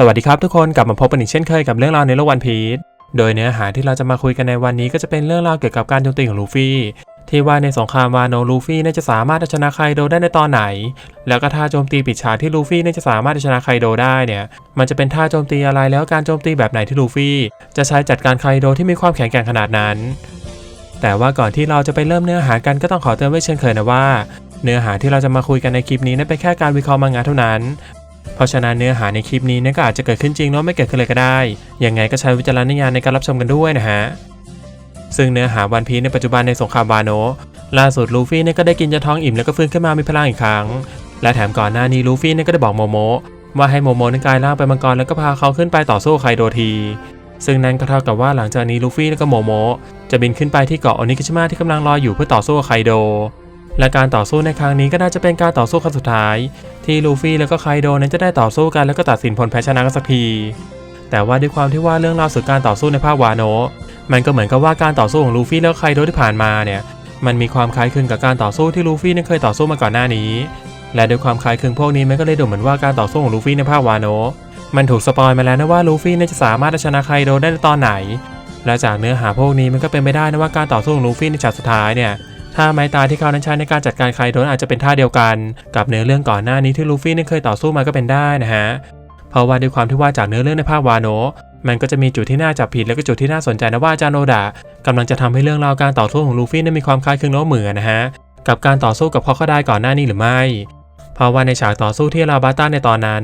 สวัสดีครับทุกคนกลับมาพบกันอีกเช่นเคยกับเรื่องราวในโลกวันพีชโดยเนื้อหาที่เราจะมาคุยกันในวันนี้ก็จะเป็นเรื่องราวเกี่ยวกับการโจมตีของลูฟี่ที่ว่าในสงครามวาโนลูฟี่เนี่ยจะสามารถเอาชนะไคโดได้ในตอนไหน แล้วก็ท่าโจมตีปิดฉากที่ลูฟี่เนี่ยจะสามารถเอาชนะไคโดได้เนี่ย มันจะเป็นท่าโจมตีอะไรแล้วการโจมตีแบบไหนที่ลูฟี่ จะใช้จัดการไคโดที่มีความแข็งแกร่งขนาดนั้น แต่ว่าก่อนที่เราจะไปเริ่มเนื้อหากันก็ต้องขอเตือนไว้เช่นเคยนะว่าเนื้อหาที่เราจะมาคุยกันในคลิปนี้นั้นเป็นแค่การวิเคราะห์มังงะเท่านั้น เพราะฉะนั้นเนื้อหาในคลิปนี้เนี่ยก็อาจจะเกิดขึ้นจริงหรือไม่เกิดขึ้นเลยก็ได้ ยังไงก็ใช้วิจารณญาณในการรับชมกันด้วยนะฮะ ซึ่งเนื้อหาวันพีในปัจจุบันในสงครามวาโนล่าสุดลูฟี่เนี่ยก็ได้กินยาท้องอิ่มแล้วก็ฟื้นขึ้นมามีพลังอีกครั้ง และแถมก่อนหน้านี้ลูฟี่เนี่ยก็ได้บอกโมโมว่าให้โมโมนั้นกลายร่างเป็นมังกรแล้วก็พาเขาขึ้นไปต่อสู้ไคโดที ซึ่งนั่นก็เท่ากับว่าหลังจากนี้ลูฟี่และก็โมโมจะบินขึ้นไปที่เกาะโอนิกิชิมะที่กำลังรออยู่เพื่อต่อสู้ไคโด และการต่อสู้ในครั้งนี้ก็น่าจะเป็นการต่อสู้ครั้งสุดท้าย ที่ลูฟี่แล้วก็ไคโดนั้นจะได้ต่อสู้กันแล้วก็ตัดสินผลแพ้ชนะกันสักทีแต่ว่าด้วยความที่ว่าเรื่องราวสุดการต่อสู้ในภาควาโนะมันก็เหมือนกับว่าการต่อสู้ของลูฟี่แล้วไคโดที่ผ่านมาเนี่ยมันมีความคล้ายคลึงกับการต่อสู้ที่ลูฟี่นั้นเคยต่อสู้มาก่อนหน้านี้ และด้วยความคล้ายคลึงพวกนี้มันก็เลยดูเหมือนว่าการต่อสู้ของลูฟี่ในภาควาโนะมันถูกสปอยมาแล้วนะว่าลูฟี่นั้นจะสามารถเอาชนะไคโดได้ในตอนไหน และจากเนื้อหาพวกนี้มันก็เป็นไปได้นะว่าการต่อสู้ของลูฟี่ในฉากสุดท้ายเนี่ย ท่าไม้ตายที่เขานั้นใช้ในการจัดการไคโดนอาจจะเป็นท่าเดียวกัน กับเนื้อเรื่องก่อนหน้านี้ที่ลูฟี่นั้นเคยต่อสู้มาก็เป็นได้นะฮะเพราะว่าด้วยความที่ว่าจากเนื้อเรื่องในภาควาโนมันก็จะมีจุดที่น่าจับผิดและก็จุดที่น่าสนใจนะว่าอจารย์โนดะกำลังจะทำให้เรื่องราวการต่อสู้ของลูฟี่นั้นมีความคล้ายคลึงและเหมือนนะฮะกับการต่อสู้กับคอคอไดก่อนหน้านี้หรือไม่เพราะว่าในฉากต่อสู้ที่ลาบาต้าในตอนนั้น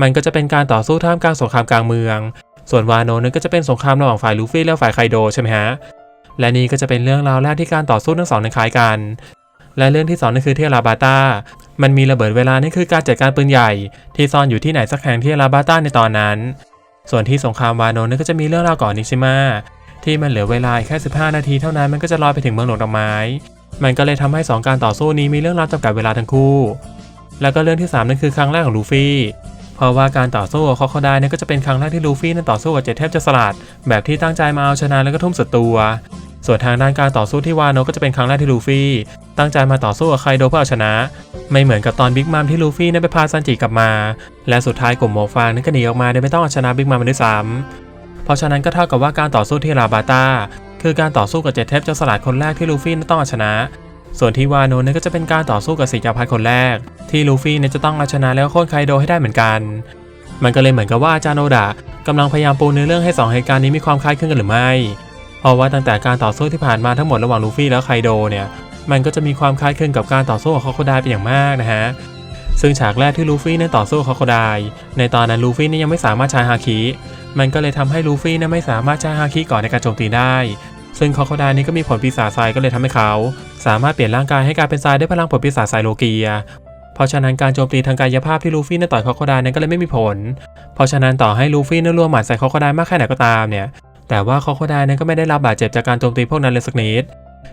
มันก็จะเป็นการต่อสู้ท่ามกลางสงครามกลางเมือง ส่วนวาโนนั้นก็จะเป็นสงครามระหว่างฝ่ายลูฟี่และฝ่ายไคโดใช่ไหมฮะ และนี่ก็จะเป็นเรื่องราวแรกที่การต่อสู้ทั้งสองนั้นคล้ายกัน และเรื่องที่สองนั่นคือที่ลาบาต้ามันมีระเบิดเวลานี่คือการจัดการปืนใหญ่ ที่ซ่อนอยู่ที่ไหนสักแห่งที่ลาบาต้าในตอนนั้น ส่วนที่สงครามวาโนนั่นก็จะมีเรื่องราวก่อนนิชิมะที่มันเหลือเวลาแค่ 15 นาทีเท่านั้นมันก็จะลอยไปถึงเมืองหลวงดอกไม้ มันก็เลยทำให้สองการต่อสู้นี้มีเรื่องราวจำกัดเวลาทั้งคู่ แล้วก็เรื่องที่สามนั่นคือครั้งแรกของลูฟี่ เพราะว่าการต่อสู้กับคอคไดเนี่ยก็จะเป็นครั้งแรกที่ลูฟี่นั้นต่อสู้กับเจ็ดเทพจะสลัดแบบที่ตั้งใจมาเอาชนะแล้วก็ทุ่มสุดตัว ส่วนทางด้านการต่อสู้ที่วาโนก็จะเป็นครั้งแรกที่ลูฟี่ ตั้งใจมาต่อสู้กับไคโดเพื่อเอาชนะ ไม่เหมือนกับตอนบิ๊กมัมที่ลูฟี่นั้นไปพาซันจิกลับมา และสุดท้ายกลุ่มโมฟางนั้นก็หนีออกมาโดยไม่ต้องเอาชนะบิ๊กมัมด้วยซ้ำเพราะฉะนั้นก็เท่ากับว่าการต่อสู้ที่ราบาต้าคือการต่อสู้กับเจเทพเจ้าสลัดคนแรกที่ลูฟี่นั้นต้องเอาชนะ ส่วนที่วาโนนั้นก็จะเป็นการต่อสู้กับสีจักรพรรดิคนแรก ที่ลูฟี่เนี่ยจะต้องเอาชนะแล้วโค่นไคโดให้ได้เหมือนกัน มันก็เลยเหมือนกับว่าอาจารย์โนดะกำลังพยายามปูเนื้อเรื่องให้สองเหตุการณ์นี้มีความคล้ายคลึงกันหรือไม่ เพราะว่าตั้งแต่การต่อสู้ที่ผ่านมาทั้งหมดระหว่างลูฟี่แล้วไคโดเนี่ยมันก็จะมีความคล้ายคลึงกับการต่อสู้ของคอโคไดเป็นอย่างมากนะฮะซึ่งฉากแรกที่ลูฟี่นั้นต่อสู้คอโคไดในตอนนั้นลูฟี่นี่ยังไม่สามารถใช้ฮาคิมันก็เลยทำให้ลูฟี่นั้นไม่สามารถใช้ฮาคิก่อนในการโจมตีได้ ซึ่งคอโคไดนี่ก็มีผลปีศาจทรายก็เลยทำให้เขา สามารถเปลี่ยนร่างกายให้กลายเป็นทรายด้วยพลังผลปีศาจทรายโลเกียเพราะฉะนั้นการโจมตีทางกายภาพที่ลูฟี่นั้นต่อยคอโคไดนั้นก็เลยไม่มีผล เพราะฉะนั้นต่อให้ลูฟี่นั้นรวมหมัดใส่คอโคไดมากแค่ไหนก็ตามเนี่ย แต่ว่าคอโคไดนั้นก็ไม่ได้รับบาดเจ็บจากการโจมตีพวกนั้นเลยสักนิด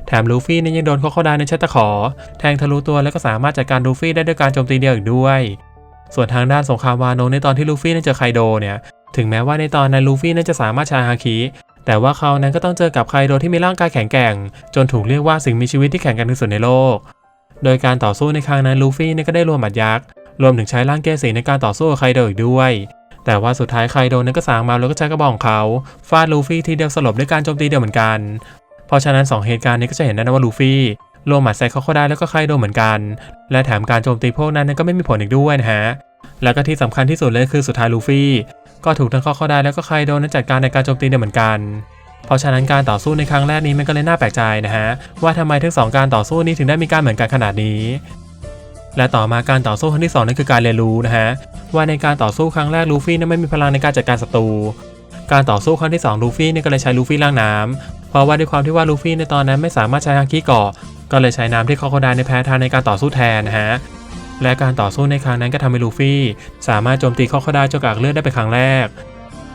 แถมลูฟี่นั้นยังโดนคอโคไดนั้นใช้ตะขอ แทงทะลุตัวแล้วก็สามารถจัดการลูฟี่ได้ด้วยการโจมตีเดียวอีกด้วย ส่วนทางด้านสงครามวาโนในตอนที่ลูฟี่นั้นเจอไคโดเนี่ยถึงแม้ว่าในตอนนั้นลูฟี่นั้นจะสามารถช้ฮาคิแต่ว่าเขานั้นก็ต้องเจอกับไคโดที่มีร่างกายแข็งแกร่ง จนถูกเรียกว่าสิ่งมีชีวิตที่แข็งแกร่งที่สุดในโลก โดยการต่อสู้ในครั้งนั้นลูฟี่นี่ก็ได้รวมหมัดยักษ์ รวมถึงใช้ร่างเกสีในการต่อสู้กับไคโดอีกด้วย แต่ว่าสุดท้ายไคโดนั้นก็สางมาแล้วก็ใช้กระบอกของเขาฟาดลูฟี่ทีเดียวสลบด้วยการโจมตีเดียวเหมือนกัน เพราะฉะนั้น 2 เหตุการณ์นี้ก็จะเห็นได้นะว่าลูฟี่รวมหมัดใส่เขาเขาได้แล้วก็ไคโดเหมือนกัน และแถมการโจมตีพวกนั้นก็ไม่มีผลอีกด้วยนะฮะแล้วก็ที่สำคัญที่สุดเลยคือสุดท้ายลูฟี่ก็ถูกทั้งเขาเขาได้แล้วก็ไคโดนั้นจัดการในการโจมตีเดียวเหมือนกันเพราะฉะนั้นการต่อสู้ในครั้งแรกนี้มันก็เลยน่าแปลกใจนะฮะว่าทำไมทั้งสองการต่อสู้นี้ถึงได้มีการเหมือนกันขนาดนี้ และต่อมาการต่อสู้ครั้งที่สองนั่นคือการเรียนรู้นะฮะ ว่าในการต่อสู้ครั้งแรกลูฟี่นั้นไม่มีพลังในการจัดการศัตรู การต่อสู้ครั้งที่2ลูฟี่เนี่ยก็เลยใช้ลูฟี่ล่างน้ำเพราะว่าด้วยความที่ว่าลูฟี่ในตอนนั้นไม่สามารถใช้ฮาคิเกาะก็เลยใช้น้ำที่คอโคไดในแพ้ทางในการต่อสู้แทนนะฮะและการต่อสู้ในครั้งนั้นก็ทำให้ลูฟี่ สามารถโจมตีคอโคไดจนกากเลือดได้เป็นครั้งแรก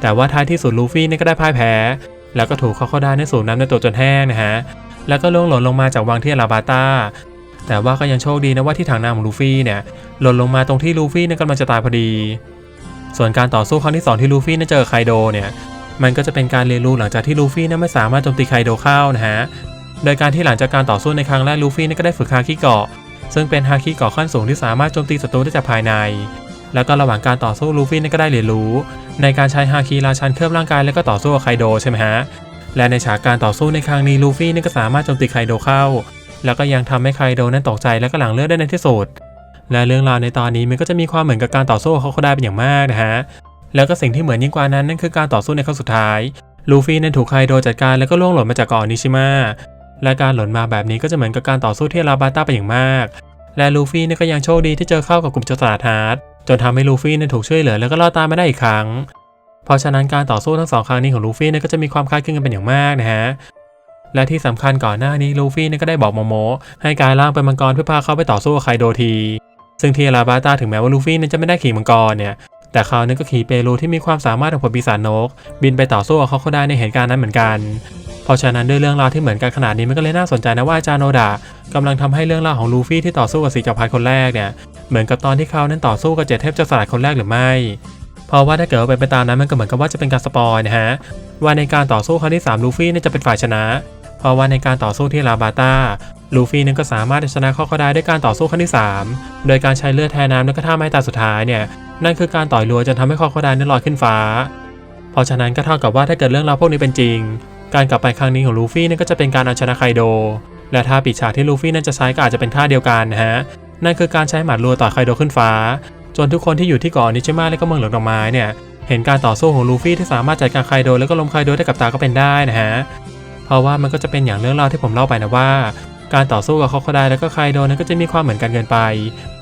แต่ว่าท้ายที่สุดลูฟี่เนี่ยก็ได้พ่ายแพ้ แล้วก็ถูกคอโคไดในสูบน้ำในตัวจนแห้งนะฮะแล้วก็ล่วงหล่นลงมาจากวังที่ลาบาต้า แต่ว่าก็ยังโชคดีนะว่าที่ถังน้ำของลูฟี่เนี่ยหล่นลงมาตรงที่ลูฟี่เนี่ยกำลังจะตายพอดี ส่วนการต่อสู้ครั้งที่สองที่ลูฟี่นั้นเจอไคโดเนี่ยมันก็จะเป็นการเรียนรู้หลังจากที่ลูฟี่นั้นไม่สามารถโจมตีไคโดเข้านะฮะโดยการที่หลังจากการต่อสู้ในครั้งแรกลูฟี่นั้นก็ได้ฝึกฮาคิเกาะซึ่งเป็นฮาคิเกาะขั้นสูงที่สามารถโจมตีศัตรูได้จากภายใน แล้วก็ระหว่างการต่อสู้ลูฟี่นั่นก็ได้เรียนรู้ ในการใช้ฮาคีราชันเคลือบร่างกายแล้วก็ต่อสู้กับไคโดใช่ไหมฮะและในฉากการต่อสู้ในครั้งนี้ลูฟี่นี่ก็สามารถโจมตีไคโดเข้า แล้วก็ยังทำให้ไคโดนั้นตกใจและก็หลังเลือดได้ในที่สุดและเรื่องราวในตอนนี้มันก็จะมีความเหมือนกับการต่อสู้ของเขาได้เป็นอย่างมากนะฮะแล้วก็สิ่งที่เหมือนยิ่งกว่านั้นนั่นคือการต่อสู้ในครั้งสุดท้ายลูฟี่นั้นถูกไคโดจัดการแล้วก็ล่วงหล่นมาจากเกาะนิชิมะและการหล่นมาแบบนี้ก็จะเหมือนกับการต่อสู้ที่ลาบาต้าไปนอย่างมาก และลูฟี่นี่ก็ยังโชคดีที่เจอเข้ากับกลุ่มโจรสลัดฮาร์ดจนทำให้ลูฟี่นั้นถูกช่วยเหลือแล้วก็รอดตามมาได้อีกครั้ง เพราะฉะนั้นการต่อสู้ทั้งสองครั้งนี้ของลูฟี่นี่ยก็จะมีความคล้ายคลึงกันเป็นอย่างมากนะฮะ และที่สำคัญก่อนหน้านี้ลูฟี่นี่ก็ได้บอกโมโมให้กลายร่างเป็นมังกรเพื่อพาเขาไปต่อสู้กับไคโดที ซึ่งที่อาราบาต้าถึงแม้ว่าลูฟี่นั้นจะไม่ได้ขี่มังกรเนี่ย แต่เขานั้นก็ขี่เปรูที่มีความสามารถของผลปีศาจนก บินไปต่อสู้กับเขาเขาได้ในเหตุการณ์นั้นเหมือนกัน เพราะฉะนั้นด้วยเรื่องราวที่เหมือนกันขนาดนี้มันก็เลยน่าสนใจนะว่าอาจารย์โนดะกำลังทำให้เรื่องราวของลูฟี่ที่ต่อสู้กับสีจักรพรรดิคนแรกเนี่ยเหมือนกับตอนที่เขานั้นต่อสู้กับเจ็ดเทพเจ้าสลัดคนแรกหรือไม่เพราะว่าถ้าเกิดเป็นไปตามนั้นมันก็เหมือนกับว่าจะเป็นการสปอยนะฮะว่าในการต่อสู้ครั้งที่3ลูฟี่เนี่ยจะเป็นฝ่ายชนะ เพราะว่าในการต่อสู้ที่ลาบาตาลูฟี่นั้นก็สามารถชนะข้อก็ได้ด้วยการต่อสู้ครั้งที่ 3 โดยการใช้เลือดแทนน้ำแล้วก็ท่าไม้ตาสุดท้ายเนี่ยนั่นคือการต่อยรัวจนทำให้ข้อก็ได้นั้นลอยขึ้นฟ้า เพราะฉะนั้นก็เท่ากับว่าถ้าเกิดเรื่องราวพวกนี้เป็นจริง การกลับไปครั้งนี้ของลูฟี่นั่นก็จะเป็นการเอาชนะไคโด และท่าปิดฉากที่ลูฟี่นั่นจะใช้ก็อาจจะเป็นท่าเดียวกันนะฮะนั่นคือการใช้หมัดรัวต่อยไคโดขึ้นฟ้า จนทุกคนที่อยู่ที่เกาะนิชิมะและก็เมืองหลวงดอกไม้เนี่ยเห็นการต่อสู้ของลูฟี่ที่สามารถจัดการไคโดแล้วก็ล้มไคโดได้กับตาก็เป็นได้นะฮะ เพราะว่ามันก็จะเป็นอย่างเรื่องราวที่ผมเล่าไปนะว่า การต่อสู้กับคอคไดแล้วก็ไคโดนั้นก็จะมีความเหมือนกันเกินไป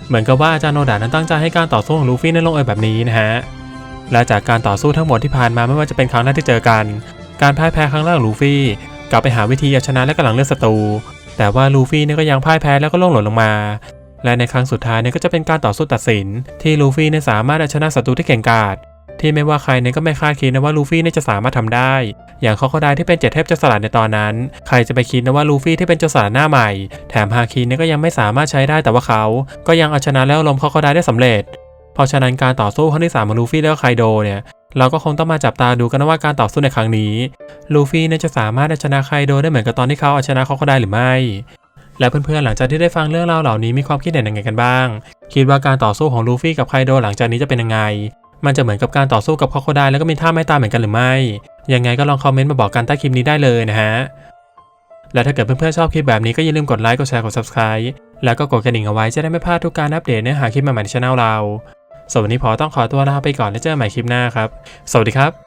เหมือนกับว่าอาจารย์โนดานั้นตั้งใจให้การต่อสู้ของลูฟี่นั้นลงเอยแบบนี้นะฮะและจากการต่อสู้ทั้งหมดที่ผ่านมาไม่ว่าจะเป็นครั้งแรกที่เจอกัน การพ่ายแพ้ครั้งแรกของลูฟี่กลับไปหาวิธีเอาชนะและกำลังเลือกศัตรู แต่ว่าลูฟี่นี่ก็ยังพ่ายแพ้แล้วก็ล่วงหล่นลงมา และในครั้งสุดท้ายนี่ก็จะเป็นการต่อสู้ตัดสิน ที่ลูฟี่นี่สามารถเอาชนะศัตรูที่เก่งกาจ ที่ไม่ว่าใครเนี่ยก็ไม่คาดคิดนะว่าลูฟี่เนี่ยจะสามารถทำได้ อย่างเขาก็ได้ที่เป็นเจ็ดเทพเจ้าสลัดในตอนนั้น ใครจะไปคิดนะว่าลูฟี่ที่เป็นเจ้าสลัดหน้าใหม่ แถมฮาคินเนี่ยก็ยังไม่สามารถใช้ได้แต่ว่าเขา ก็ยังเอาชนะแล้วลมเขาก็ได้ได้สำเร็จ เพราะฉะนั้นการต่อสู้ครั้งที่สามของลูฟี่แล้วก็ไคโดเนี่ยเราก็คงต้องมาจับตาดูกันว่าการต่อสู้ในครั้งนี้ ลูฟี่เนี่ยจะสามารถเอาชนะไคโดได้เหมือนกับตอนที่เขาเอาชนะเขาก็ได้หรือไม่ และเพื่อนๆหลังจากที่ได้ฟังเรื่องราวเหล่านี้มีความคิดเห็นยังไงกันบ้าง คิดว่าการต่อสู้ของลูฟี่กับไคโดหลังจากนี้จะเป็นยังไง มันจะเหมือนกับการต่อสู้กับคอโคไดแล้วก็มีท่าไม้ตายเหมือนกันหรือไม่ ยังไงก็ลองคอมเมนต์มาบอกกันใต้คลิปนี้ได้เลยนะฮะ และถ้าเกิดเพื่อนๆชอบคลิปแบบนี้ก็อย่าลืมกดไลค์ กดแชร์ กด subscribe แล้วก็กดกระดิ่งเอาไว้จะได้ไม่พลาดทุกการอัปเดตเนื้อหาคลิปใหม่ๆในช่องเราสำหรับวันนี้พอต้องขอตัวลาไปก่อนแล้วเจอกันใหม่คลิปหน้าครับ สวัสดีครับ